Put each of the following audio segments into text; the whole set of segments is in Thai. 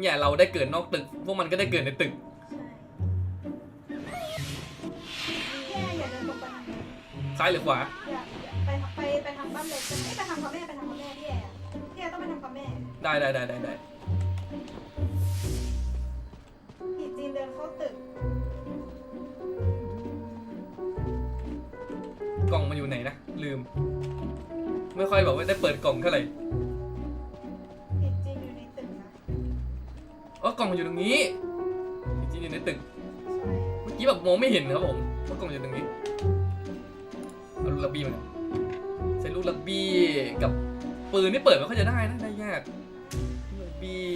เนี่ยเราได้เกิดนอกตึก พวกมันก็ได้เกิดในตึกใช่แย่อย่าเดินตรงไปทางซ้ายหรือขวา อย่าไปไปไปทางบ้านเล็กกันไม่ไปทางพ่อแม่ไปทางพ่อแม่พี่แอร์พี่แอร์ต้องไปทางพ่อแม่ได้ได้ได้ได้ได้ผีจีนเดินเข้าตึกกล่องมันอยู่ไหนนะลืม ไม่ค่อยบอกว่าได้เปิดกล่องเท่าไหร่ มันอยู่ตรงนี้จริงๆอยู่ในตึกใช่เมื่อกี้แบบมองไม่เห็นครับผมว่ากล่องอยู่ตรงนี้เอาลูกลักบี้มาหน่อยใช้ลูกลักบี้กับปืนนี่เปิดไม่ค่อยจะได้นะได้ยากลูกลักบี้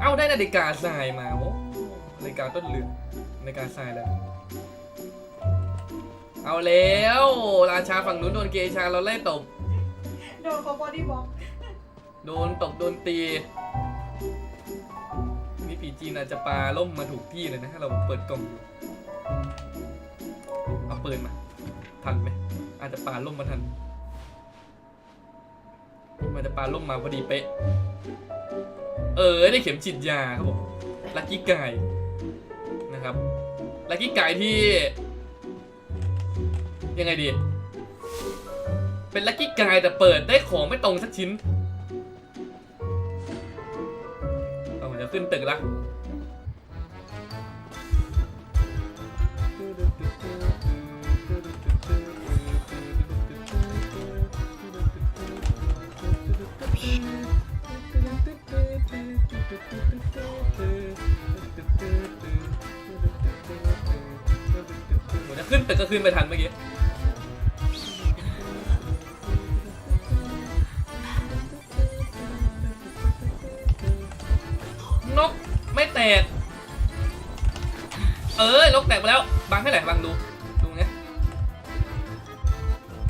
เอ้าได้นาฬิกาทรายมาโอ้นาฬิกาต้นเรือนนาฬิกาทรายแล้วเอาแล้วราชาฝั่งนู้นโดนเกชาเราไล่ตบ โดนเขาบอดี้บล็อก โดนตบโดนตี นี่ปีจีนอาจจะปลาล่มมาถูกที่เลยนะถ้าเราเปิดกล่องอยู่เอาปืนมา ทันไหมอาจจะปลาล่มมาทันมันจะปลาล่มมาพอดีเป๊ะ เออได้เข็มฉีดยาครับผมลักกี้ไกายนะครับลักกี้ไกายที่ ยังไงดี เป็นลักกี้ไกายแต่เปิดได้ของไม่ตรงสักชิ้นเราจะขึ้นตึกละ ขึ้นแตึกก็ขึ้นไปทันเมื่อกี้นกไม่แตก เออนกแตกไปแล้ว บังให้ไหนบังดู ดูไง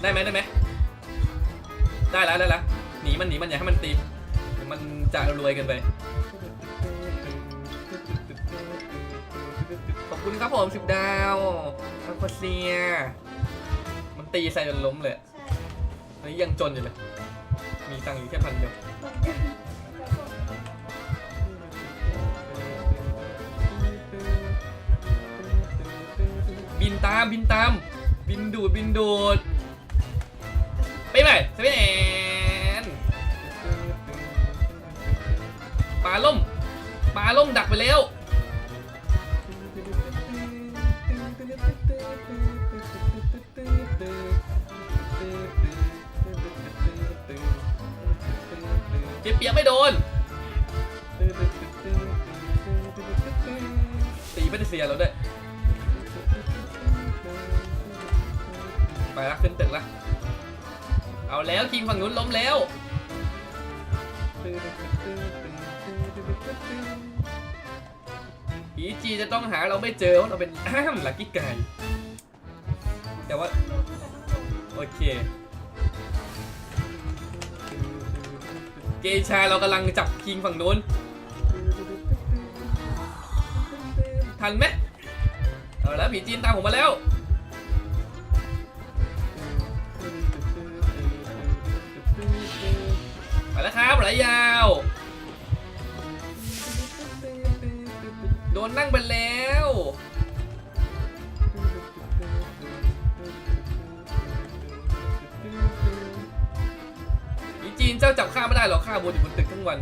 ได้ไหมได้ไหมได้แล้วได้แล้วหนีมันหนีมันอย่าให้มันตี มันจะรวยกันไป คุณครับผมสิบดาวอัลโคเซีย มันตีใส่จนล้มเลยใช่ตอนนี้ยังจนอยู่เลย มีตังค์อยู่แค่พันเดียวเหมือนกันแล้วก็บินตามบินตาม บินดูดบินดูดไปไหนเซเว่นแอนปลาล่มปลาล่มดักไปแล้ว เจเปียกไม่โดน ตีไม่ได้เสียเราด้วยไปละขึ้นตึกละเอาแล้วทีมฝั่งนู้นล้มแล้วผีจีจะต้องหาเราไม่เจอเราเป็นอ้ามลักกี้ไก่แต่ว่า โอเค เกชาเรากำลังจับคิงฝั่งนู้น ทันไหมเอาแล้วผีจีนตามผมมาแล้ว ไปแล้วครับไหลยายยา งวัน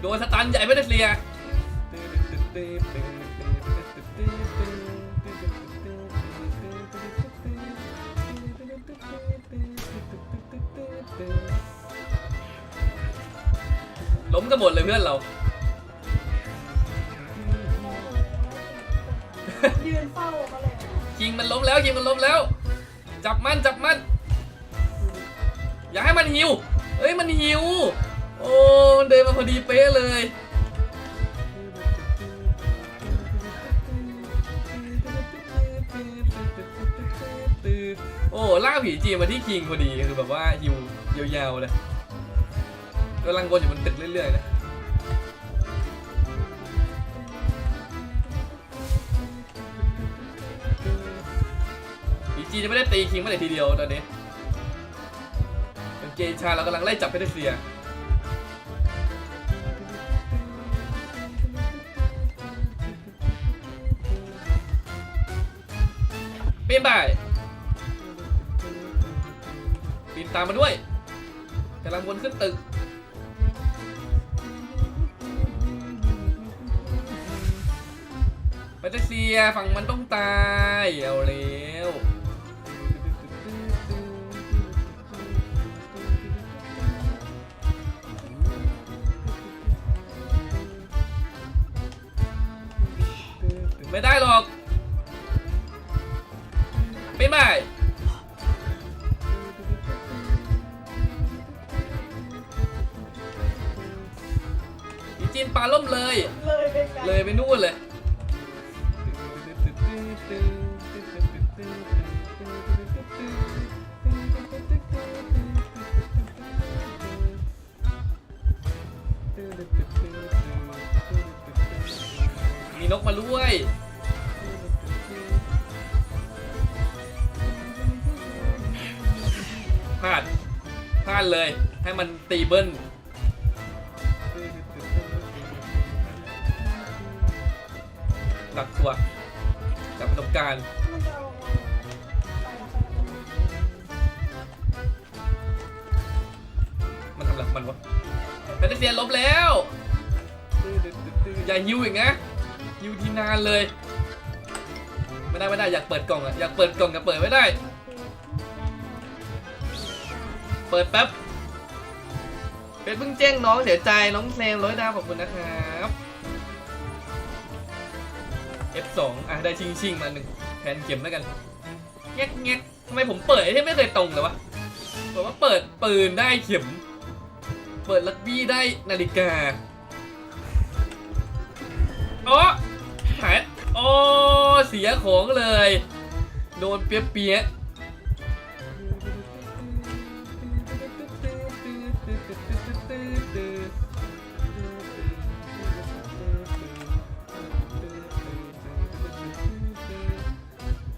โดนสตันใหญ่ไม่ได้เสียล้มกันหมดเลยเพื่อนเรา ยืนเฝ้าเขาเลยอะคิงมันล้มแล้วคิงมันล้มแล้ว จับมันจับมัน อย่าให้มันหิวเอ้ยมันหิว โอ้มันเดินมาพอดีเป๊ะเลย โอ้ล่าผีจีนมาที่คิงพอดีคือแบบว่าหิวยาวๆเลยกำลังวนอยู่บนตึกเรื่อยๆนะผีจีนจะไม่ได้ตีคิงเมื่อไหร่ทีเดียวตอนนี้ เกชาเรากำลังไล่จับเพเทเซียปีนไปปีนตามมาด้วยกำลังวนขึ้นตึกแพทริเซียฝั่งมันต้องตายเอาแล้ว ไม่ได้หรอก ไม่ไม่อีจีนปลาล่มเลย เลยไปไกลเลยไปนู่นเลยมี นกมาด้วยพลาดพลาดเลย ให้มันตีเบิ้ลตักตัวจากประสบการณ์มันวไปแล้วมันทำอะไรของมันวะแพทริเซียลบแล้ว อย่าฮิวอีกนะ ฮิวทีนานเลย ไม่ได้ไม่ได้อยากเปิดกล่องอะอยากเปิดกล่องกับเปิดไม่ได้ เปิดแป๊บเป็นเพิ่งแจ้งน้องเสียใจน้องแซมร้อยดาวขอบคุณนะครับ F2 อะได้ชิงชิงมาหนึ่งแทนเข็มแล้วกันแงกแงกทำไมผมเปิดที่ไม่เคยตรงเลยวะบอกว่าเปิดปืนได้เข็ม เปิดลักบี้ได้นาฬิกาอ๋อ หายอ๋อเสียของเลย โดนเปียเปีย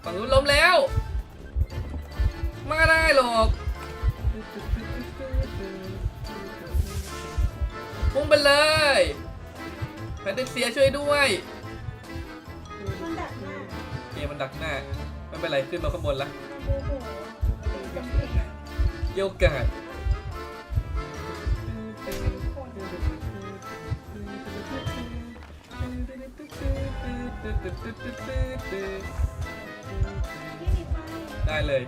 ฝั่งนู้นล้มแล้วมาได้หรอกพุ่งไปเลยแพทริเซียช่วยด้วย ดักหน้า ไม่เป็นไรขึ้นมาข้างบนละโอ้โหตีจำเป็นเกี่ยวกาดเป็นคนไม่มีไฟได้เลย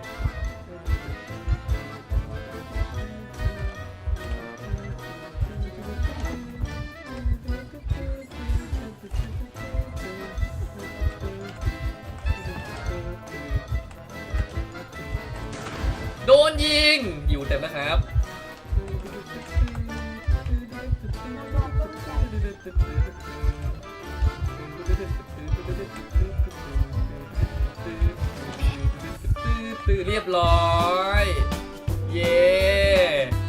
คุณเต็มนะครับ เรียบร้อย เย้